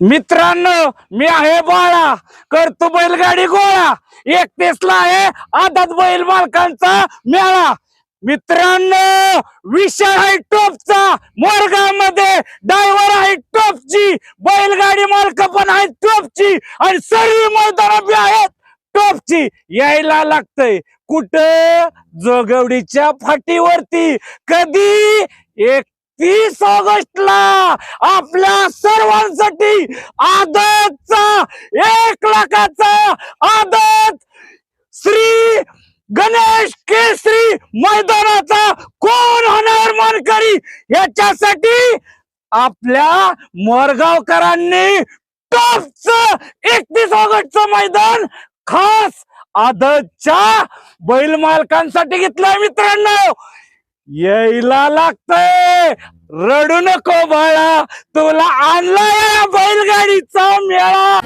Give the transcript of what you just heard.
मित्रांनो मी आहे बाळा. करतो बैलगाडी गोळा. एकतीसला आहे आदात बैल मालकांचा मेळा. मित्रांनो विषय आहे टोपचा. मोरगावमध्ये डायव्हर आहे टोपची. बैलगाडी मालक पण आहे टोपची. आणि सर्व मैदान बी आहेत टोपची. यायला लागतंय. कुठं? जोगवडीच्या फाटीवरती. कधी? एकतीस ऑगस्टला. आपल्या साठी आदतचा एक लाखाचा आदत श्री गणेश केसरी मैदानाचा कोण होणार मानकरी? याच्यासाठी आपल्या मोरगावकरांनी टॉपच एकतीस ऑगस्टचं मैदान खास आदतच्या बैल मालकांसाठी घेतलंय मित्रांनो. यायला लागतंय. रडू नको बाळा. तुला आणलं Tahun.